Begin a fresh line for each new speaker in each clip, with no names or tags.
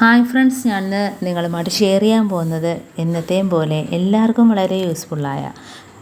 Hi friends ഞാൻ നിങ്ങളുമായിട്ട് share ചെയ്യാൻ പോകുന്നത് എന്നത്തെയും പോലെ എല്ലാവർക്കും വളരെ യൂസ്ഫുള്ളായ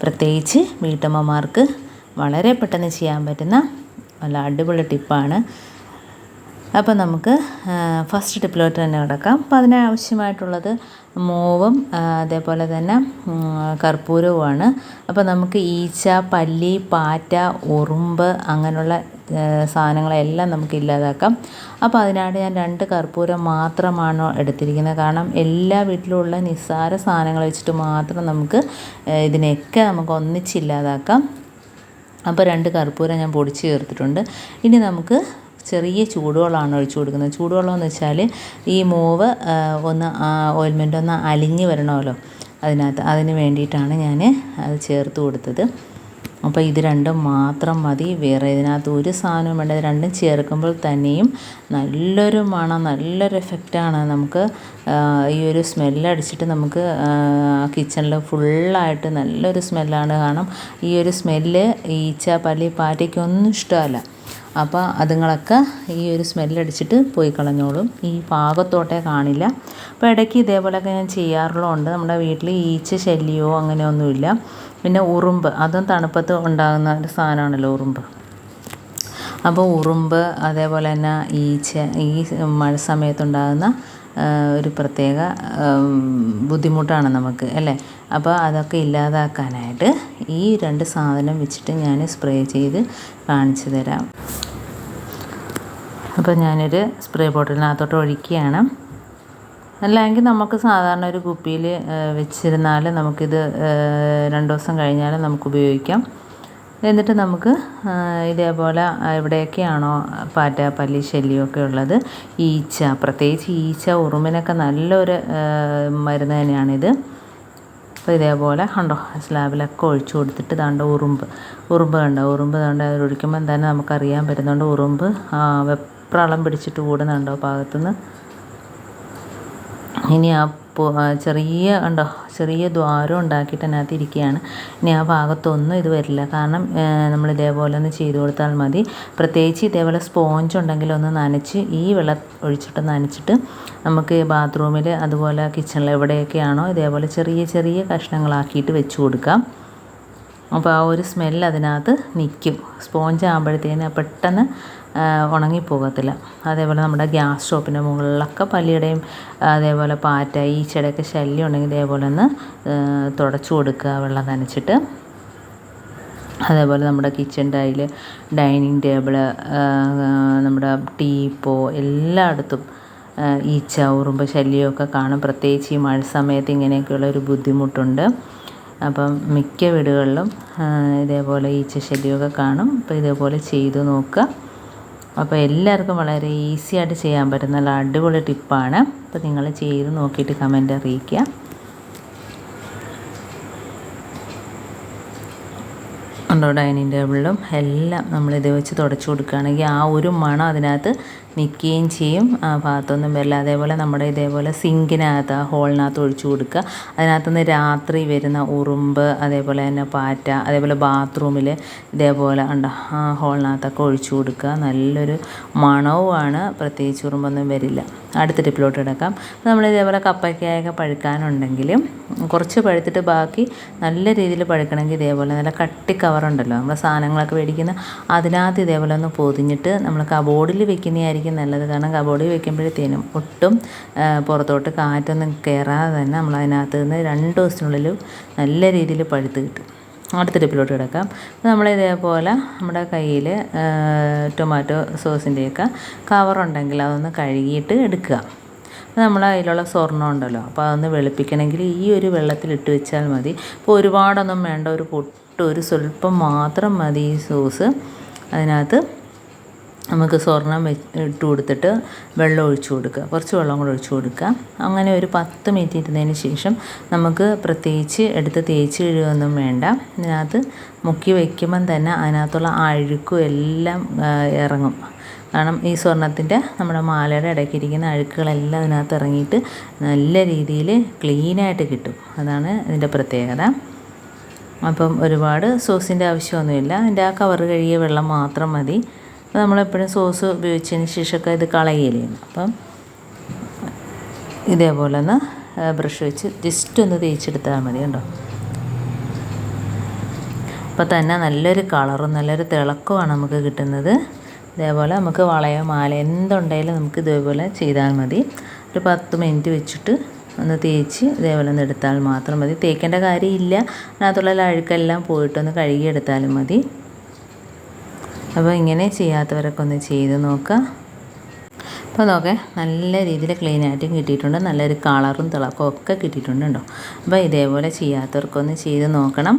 പ്രത്യേകിച്ച് വീട്ടമ്മമാർക്ക് വളരെ പെട്ടെന്ന് ചെയ്യാൻ പറ്റുന്ന നല്ല അടിപൊളി ടിപ്പാണ് അപ്പോൾ നമുക്ക് ഫസ്റ്റ് ടിപ്പിലോട്ട് തന്നെ കിടക്കാം. അപ്പോൾ അതിനാവശ്യമായിട്ടുള്ളത് മോവും അതേപോലെ തന്നെ കർപ്പൂരവുമാണ്. അപ്പോൾ നമുക്ക് ഈച്ച പല്ലി പാറ്റ ഉറുമ്പ് അങ്ങനെയുള്ള സാധനങ്ങളെല്ലാം നമുക്ക് ഇല്ലാതാക്കാം. അപ്പോൾ അതിനായിട്ട് ഞാൻ രണ്ട് കർപ്പൂരം മാത്രമാണ് എടുത്തിരിക്കുന്നത്. കാരണം എല്ലാ വീട്ടിലുള്ള നിസ്സാര സാധനങ്ങൾ വെച്ചിട്ട് മാത്രം നമുക്ക് ഇതിനെയൊക്കെ നമുക്ക് ഒന്നിച്ചില്ലാതാക്കാം അപ്പോൾ രണ്ട് കർപ്പൂരം ഞാൻ പൊടിച്ച് ചേർത്തിട്ടുണ്ട്. ഇനി നമുക്ക് ചെറിയ ചൂടുവെള്ളമാണ് ഒഴിച്ചു കൊടുക്കുന്നത്. ചൂടുവെള്ളം എന്ന് വെച്ചാൽ ഈ മൂവ് ഒന്ന് ഓയിൽമെന്റ് ഒന്ന് അലിഞ്ഞ് വരണമല്ലോ. അതിനകത്ത് അതിന് വേണ്ടിയിട്ടാണ് ഞാൻ അത് ചേർത്ത് കൊടുത്തത്. അപ്പോൾ ഇത് രണ്ടും മാത്രം മതി. വേറെ ഇതിനകത്ത് ഒരു സാധനവും വേണ്ട. ഇത് രണ്ടും ചേർക്കുമ്പോൾ തന്നെയും നല്ലൊരു മണം നല്ലൊരു എഫക്റ്റാണ് നമുക്ക് ഈ ഒരു സ്മെല്ലടിച്ചിട്ട് നമുക്ക് കിച്ചണിൽ ഫുള്ളായിട്ട് നല്ലൊരു സ്മെല്ലാണ് കാരണം ഈ ഒരു സ്മെല്ല് ഈച്ച പല്ലി പാറ്റയ്ക്കൊന്നും ഇഷ്ടമല്ല. അപ്പോൾ അതുങ്ങളൊക്കെ ഈ ഒരു സ്മെല്ലടിച്ചിട്ട് പോയി കളഞ്ഞോളും. ഈ ഭാഗത്തോട്ടേ കാണില്ല. അപ്പോൾ ഇടയ്ക്ക് ഇതേപോലെയൊക്കെ ഞാൻ ചെയ്യാറുള്ളതുകൊണ്ട് നമ്മുടെ വീട്ടിൽ ഈച്ച ശല്യമോ അങ്ങനെയൊന്നുമില്ല. പിന്നെ ഉറുമ്പ് അതും തണുപ്പത്ത് ഉണ്ടാകുന്ന ഒരു സാധനമാണല്ലോ ഉറുമ്പ്. അപ്പോൾ ഉറുമ്പ് അതേപോലെ തന്നെ ഈച്ച ഈ മഴ സമയത്തുണ്ടാകുന്ന ഒരു പ്രത്യേക ബുദ്ധിമുട്ടാണ് നമുക്ക് അല്ലേ? അപ്പോൾ അതൊക്കെ ഇല്ലാതാക്കാനായിട്ട് ഈ രണ്ട് സാധനം വെച്ചിട്ട് ഞാൻ സ്പ്രേ ചെയ്ത് കാണിച്ചു തരാം. അപ്പോൾ ഞാനൊരു സ്പ്രേ ബോട്ടിലിനകത്തോട്ട് ഒഴിക്കുകയാണ്. അല്ലെങ്കിൽ നമുക്ക് സാധാരണ ഒരു കുപ്പിയിൽ വെച്ചിരുന്നാൽ നമുക്കിത് രണ്ട് ദിവസം കഴിഞ്ഞാൽ നമുക്ക് ഉപയോഗിക്കാം. എന്നിട്ട് നമുക്ക് ഇതേപോലെ എവിടെയൊക്കെയാണോ പാറ്റ പല്ലി ശല്യമൊക്കെ ഉള്ളത്? ഈച്ച പ്രത്യേകിച്ച് ഈച്ച ഉറുമ്പിനൊക്കെ നല്ലൊരു മരുന്ന് തന്നെയാണിത്. അപ്പോൾ ഇതേപോലെ കണ്ടോ? സ്ലാബിലൊക്കെ ഒഴിച്ചു കൊടുത്തിട്ട് ദാണ്ട ഉറുമ്പ് ഉറുമ്പ് കണ്ടോ? ഉറുമ്പ് ദാണ്ട ഒഴിക്കുമ്പോൾ തന്നെ നമുക്കറിയാൻ പറ്റുന്നുണ്ട് ഉറുമ്പ് വെപ്രളം പിടിച്ചിട്ട് കൂടുന്നുണ്ടോ ഭാഗത്തുനിന്ന്. ഇനി ആ ചെറിയ ഉണ്ടോ ചെറിയ ദ്വാരം ഉണ്ടാക്കിയിട്ട് അതിനകത്ത് ഇരിക്കുകയാണ്. ഇനി ആ ഭാഗത്തൊന്നും ഇത് വരില്ല. കാരണം നമ്മൾ ഇതേപോലെ ഒന്ന് ചെയ്ത് കൊടുത്താൽ മതി. പ്രത്യേകിച്ച് ഇതേപോലെ സ്പോഞ്ച് ഉണ്ടെങ്കിൽ ഒന്ന് നനച്ച് ഈ വെള്ളം ഒഴിച്ചിട്ട് നനച്ചിട്ട് നമുക്ക് ബാത്റൂമിൽ അതുപോലെ കിച്ചണിൽ എവിടെയൊക്കെയാണോ ഇതേപോലെ ചെറിയ ചെറിയ കഷ്ണങ്ങളാക്കിയിട്ട് വെച്ച് കൊടുക്കാം. അപ്പോൾ ആ ഒരു സ്മെല്ല് അതിനകത്ത് നിൽക്കും. സ്പോഞ്ച് ആകുമ്പോഴത്തേന് പെട്ടെന്ന് ഉണങ്ങിപ്പോകത്തില്ല. അതേപോലെ നമ്മുടെ ഗ്യാസ് സ്റ്റോപ്പിന്റെ മുകളിലൊക്കെ പല്ലിയുടെയും അതേപോലെ പാറ്റ ഈച്ചയുടെയൊക്കെ ശല്യം ഉണ്ടെങ്കിൽ ഇതേപോലെ ഒന്ന് തുടച്ചു കൊടുക്കുക. വെള്ളം നനച്ചിട്ട്. അതേപോലെ നമ്മുടെ കിച്ചൺ ടൈൽ ഡൈനിങ് ടേബിൾ നമ്മുടെ ടീപ്പോ എല്ലായിടത്തും ഈച്ച ഉറുമ്പ് ശല്യമൊക്കെ കാണും. പ്രത്യേകിച്ച് ഈ മഴ സമയത്ത് ഇങ്ങനെയൊക്കെയുള്ള ഒരു ബുദ്ധിമുട്ടുണ്ട്. അപ്പം മിക്ക വീടുകളിലും ഇതേപോലെ ഈച്ച ശല്യമൊക്കെ കാണും. അപ്പോൾ ഇതേപോലെ ചെയ്തു നോക്കുക. അപ്പോൾ എല്ലാവർക്കും വളരെ ഈസി ആയിട്ട് ചെയ്യാൻ പറ്റുന്ന നല്ല അടിപൊളി ടിപ്പാണ്. അപ്പോൾ നിങ്ങൾ ചെയ്ത് നോക്കിയിട്ട് കമന്റ് അറിയിക്കുക. ഡൈനിങ് ടേബിളിലും എല്ലാം നമ്മൾ ഇത് വെച്ച് തുടച്ചു കൊടുക്കുകയാണെങ്കിൽ ആ ഒരു മണം അതിനകത്ത് നിൽക്കുകയും ചെയ്യും. ആ ഭാഗത്തൊന്നും വരില്ല. അതേപോലെ നമ്മുടെ ഇതേപോലെ സിങ്കിനകത്ത് ഹോളിനകത്ത് ഒഴിച്ചു കൊടുക്കുക. അതിനകത്തുനിന്ന് രാത്രി വരുന്ന ഉറുമ്പ് അതേപോലെ തന്നെ പാറ്റ അതേപോലെ ബാത്റൂമിൽ ഇതേപോലെ ഉണ്ട് ഹോളിനകത്തൊക്കെ ഒഴിച്ചു കൊടുക്കുക. നല്ലൊരു മണവുമാണ്. പ്രത്യേകിച്ച് ഉറുമ്പൊന്നും വരില്ല. അടുത്ത ടിപ്പിലോട്ട് എടുക്കാം നമ്മൾ ഇതേപോലെ കപ്പയ്ക്കായൊക്കെ പഴുക്കാനുണ്ടെങ്കിൽ കുറച്ച് പഴുത്തിട്ട് ബാക്കി നല്ല രീതിയിൽ പഴുക്കണമെങ്കിൽ ഇതേപോലെ നല്ല കട്ടി കവറുണ്ടല്ലോ. നമ്മൾ സാധനങ്ങളൊക്കെ മേടിക്കുന്ന അതിനകത്ത് ഇതേപോലെ ഒന്ന് പൊതിഞ്ഞിട്ട് നമ്മൾ കബോർഡിൽ വെക്കുന്നതായിരിക്കും നല്ലത്. കാരണം കബോർഡിൽ വെക്കുമ്പോഴത്തേനും ഒട്ടും പുറത്തോട്ട് കാറ്റൊന്നും കയറാതെ തന്നെ നമ്മൾ അതിനകത്ത് നിന്ന് രണ്ട് ദിവസത്തിനുള്ളിൽ നല്ല രീതിയിൽ പഴുത്ത് കിട്ടും. അടുത്ത ടിപ്പിലോട്ട് കിടക്കാം. നമ്മൾ ഇതേപോലെ നമ്മുടെ കയ്യിൽ ടൊമാറ്റോ സോസിന്റെയൊക്കെ കവറുണ്ടെങ്കിൽ അതൊന്ന് കഴുകിയിട്ട് എടുക്കുക. അപ്പോൾ നമ്മൾ അതിലുള്ള സ്വർണം ഉണ്ടല്ലോ അപ്പോൾ അതൊന്ന് വെളുപ്പിക്കണമെങ്കിൽ ഈ ഒരു വെള്ളത്തിലിട്ട് വെച്ചാൽ മതി. അപ്പോൾ ഒരുപാടൊന്നും വേണ്ട ഒരു പൊട്ട് ഒരു സ്വല്പം മാത്രം മതി ഈ സോസ്. അതിനകത്ത് നമുക്ക് സ്വർണം ഇട്ട് കൊടുത്തിട്ട് വെള്ളം ഒഴിച്ചു കൊടുക്കുക. കുറച്ച് വെള്ളം കൂടെ ഒഴിച്ചു കൊടുക്കുക. അങ്ങനെ ഒരു പത്ത് മിനിറ്റ് ഇരുന്നതിന് ശേഷം നമുക്ക് പ്രത്യേകിച്ച് എടുത്ത് തേച്ച് കഴുകുകയൊന്നും വേണ്ട. ഇതിനകത്ത് മുക്കി വയ്ക്കുമ്പം തന്നെ അതിനകത്തുള്ള അഴുക്കും എല്ലാം ഇറങ്ങും. കാരണം ഈ സ്വർണത്തിന്റെ നമ്മുടെ മാലയുടെ ഇടയ്ക്കിരിക്കുന്ന അഴുക്കുകളെല്ലാം അതിനകത്ത് ഇറങ്ങിയിട്ട് നല്ല രീതിയിൽ ക്ലീനായിട്ട് കിട്ടും. അതാണ് ഇതിന്റെ പ്രത്യേകത. അപ്പം ഒരുപാട് സോസിന്റെ ആവശ്യമൊന്നുമില്ല. അതിന്റെ ആ കവർ കഴുകിയ വെള്ളം മാത്രം മതി. നമ്മളെപ്പോഴും സോസ് ഉപയോഗിച്ചതിന് ശേഷമൊക്കെ ഇത് കളയുകയില്ലേ അപ്പം ഇതേപോലെ ഒന്ന് ബ്രഷ് വെച്ച് ജസ്റ്റ് ഒന്ന് തേച്ചെടുത്താൽ മതി കേട്ടോ അപ്പോൾ തന്നെ നല്ലൊരു കളറും നല്ലൊരു തിളക്കമാണ് നമുക്ക് കിട്ടുന്നത്. ഇതേപോലെ നമുക്ക് വളയോ മാല എന്തുണ്ടെങ്കിലും നമുക്ക് ഇതേപോലെ ചെയ്താൽ മതി. ഒരു പത്ത് മിനിറ്റ് വെച്ചിട്ട് ഒന്ന് തേച്ച് ഇതേപോലെ ഒന്ന് എടുത്താൽ മാത്രം മതി. തേക്കേണ്ട കാര്യമില്ല. അതിനകത്തുള്ള അഴുക്കെല്ലാം പോയിട്ടൊന്ന് കഴുകിയെടുത്താലും മതി. അപ്പോൾ ഇങ്ങനെ ചെയ്യാത്തവരൊക്കെ ഒന്ന് ചെയ്ത് നോക്കുക അപ്പോൾ നോക്കെ നല്ല രീതിയിൽ ക്ലീൻ ആയിട്ടും കിട്ടിയിട്ടുണ്ട്. നല്ലൊരു കളറും തിളക്കവും ഒക്കെ കിട്ടിയിട്ടുണ്ട് കേട്ടോ. അപ്പോൾ ഇതേപോലെ ചെയ്യാത്തവർക്കൊന്ന് ചെയ്ത് നോക്കണം.